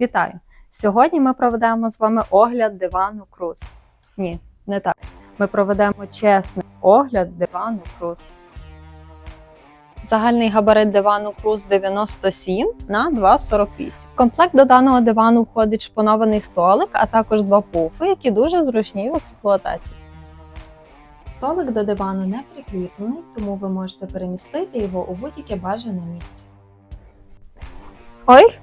Вітаю! Сьогодні ми проведемо з вами огляд дивану Круз. Ні, не так. Ми проведемо чесний огляд дивану Круз. Загальний габарит дивану Круз 97 на 2,48. В комплект до даного дивану входить шпонований столик, а також два пуфи, які дуже зручні в експлуатації. Столик до дивану не прикріплений, тому ви можете перемістити його у будь-яке бажане місце. Ой!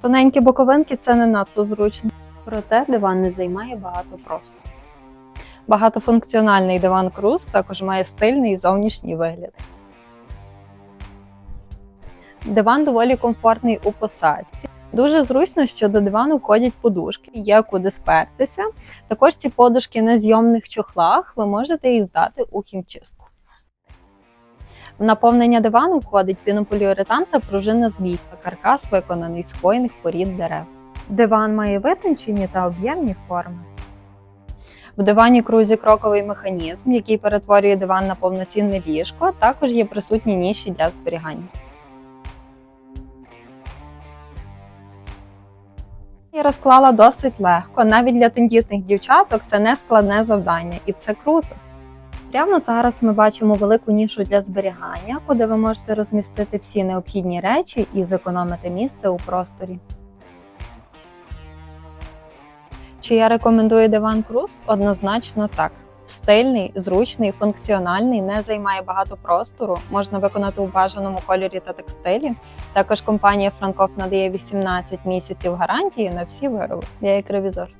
Тоненькі боковинки це не надто зручно. Проте диван не займає багато простору. Багатофункціональний диван Круз також має стильний зовнішній вигляд. Диван доволі комфортний у посадці. Дуже зручно, що до дивану входять подушки, є куди спертися. Також ці подушки на зйомних чохлах ви можете їх здати у хімчистку. В наповнення дивану входить пінополіуретан та пружина з вій, а каркас виконаний з хвойних порід дерев. Диван має витончені та об'ємні форми. В дивані крузі кроковий механізм, який перетворює диван на повноцінне ліжко, також є присутні ніші для зберігання. Я розклала досить легко. Навіть для тендітних дівчаток це не складне завдання, і це круто. Прямо зараз ми бачимо велику нішу для зберігання, куди ви можете розмістити всі необхідні речі і зекономити місце у просторі. Чи я рекомендую диван Круз? Однозначно так. Стильний, зручний, функціональний, не займає багато простору, можна виконати у бажаному кольорі та текстилі. Також компанія Франкоф надає 18 місяців гарантії на всі вироби. Я як ревізор.